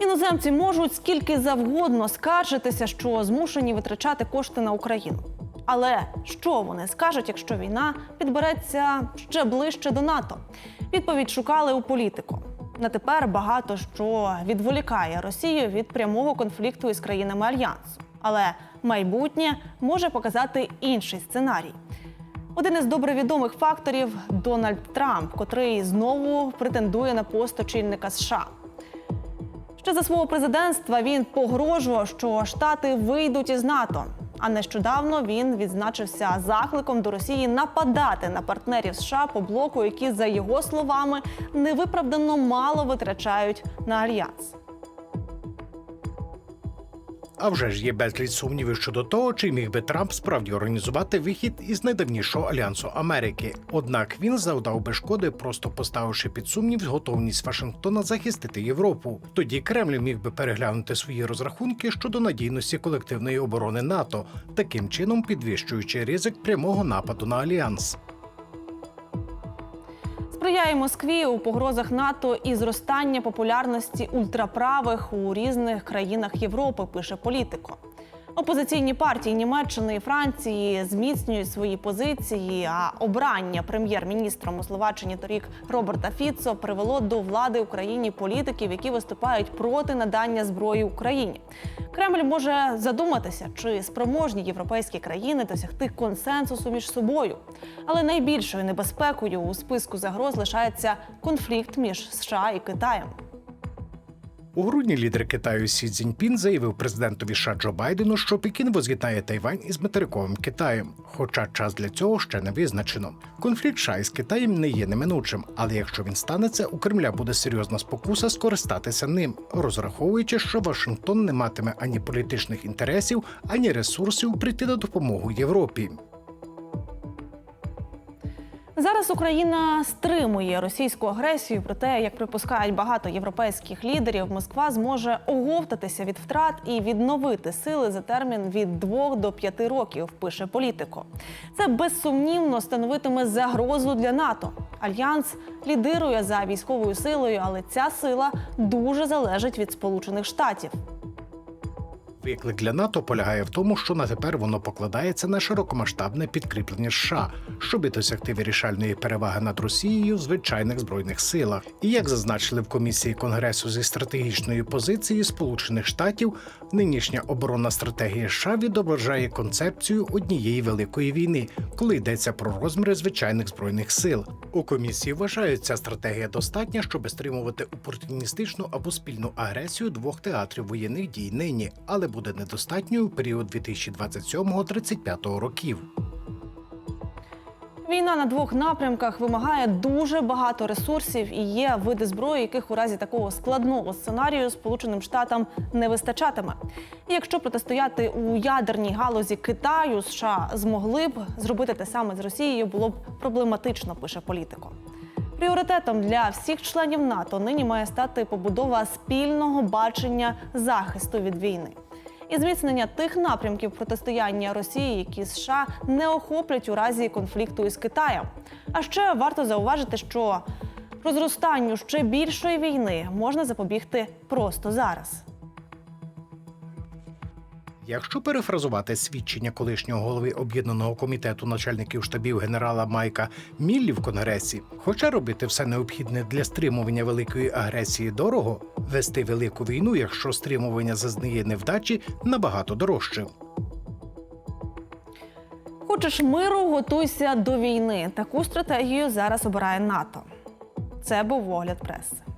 Іноземці можуть скільки завгодно скаржитися, що змушені витрачати кошти на Україну. Але що вони скажуть, якщо війна підбереться ще ближче до НАТО? Відповідь шукали у політику. На тепер багато що відволікає Росію від прямого конфлікту із країнами альянсу. Але майбутнє може показати інший сценарій. Один із добре відомих факторів Дональд Трамп, котрий знову претендує на пост очільника США. Ще за свого президентства він погрожував, що Штати вийдуть із НАТО. А нещодавно він відзначився закликом до Росії нападати на партнерів США по блоку, які, за його словами, невиправдано мало витрачають на альянс. А вже ж є безліч сумнівів щодо того, чи міг би Трамп справді організувати вихід із найдавнішого альянсу Америки. Однак він завдав би шкоди, просто поставивши під сумнів готовність Вашингтона захистити Європу. Тоді Кремль міг би переглянути свої розрахунки щодо надійності колективної оборони НАТО, таким чином підвищуючи ризик прямого нападу на альянс. Сприяє Москві у погрозах НАТО і зростання популярності ультраправих у різних країнах Європи. Пише політико. Опозиційні партії Німеччини і Франції зміцнюють свої позиції. А обрання прем'єр-міністром у Словаччині торік Роберта Фіцо привело до влади Україні політиків, які виступають проти надання зброї Україні. Кремль може задуматися, чи спроможні європейські країни досягти консенсусу між собою. Але найбільшою небезпекою у списку загроз лишається конфлікт між США і Китаєм. У грудні лідер Китаю Сі Цзіньпін заявив президентові США Джо Байдену, що Пекін воз'єднає Тайвань із материковим Китаєм, хоча час для цього ще не визначено. Конфлікт США із Китаєм не є неминучим, але якщо він станеться, у Кремля буде серйозна спокуса скористатися ним, розраховуючи, що Вашингтон не матиме ані політичних інтересів, ані ресурсів прийти на допомогу Європі. Зараз Україна стримує російську агресію. Проте, як припускають багато європейських лідерів, Москва зможе оговтатися від втрат і відновити сили за термін від 2 до 5 років. Пише політико. Це безсумнівно становитиме загрозу для НАТО. Альянс лідирує за військовою силою, але ця сила дуже залежить від Сполучених Штатів. Виклик для НАТО полягає в тому, що на тепер воно покладається на широкомасштабне підкріплення США, щоб досягти вирішальної переваги над Росією в звичайних збройних силах. І як зазначили в комісії Конгресу зі стратегічної позиції Сполучених Штатів, нинішня оборонна стратегія США відображає концепцію однієї великої війни, коли йдеться про розміри звичайних збройних сил. У комісії вважають, ця стратегія достатня, щоб стримувати опортуністичну або спільну агресію двох театрів воєнних дій нині, але буде недостатньою у період 2027-35 років. Війна на двох напрямках вимагає дуже багато ресурсів і є види зброї, яких у разі такого складного сценарію Сполученим Штатам не вистачатиме. І якщо протистояти у ядерній галузі Китаю, США змогли б зробити те саме з Росією, було б проблематично, пише політико. Пріоритетом для всіх членів НАТО нині має стати побудова спільного бачення захисту від війни і зміцнення тих напрямків протистояння Росії, які США не охоплять у разі конфлікту із Китаєм. А ще варто зауважити, що розростанню ще більшої війни можна запобігти просто зараз. Якщо перефразувати свідчення колишнього голови об'єднаного комітету начальників штабів генерала Майка Міллі в Конгресі, хоча робити все необхідне для стримування великої агресії дорого, вести велику війну, якщо стримування зазнає невдачі, набагато дорожче. Хочеш миру, готуйся до війни. Таку стратегію зараз обирає НАТО. Це був огляд преси.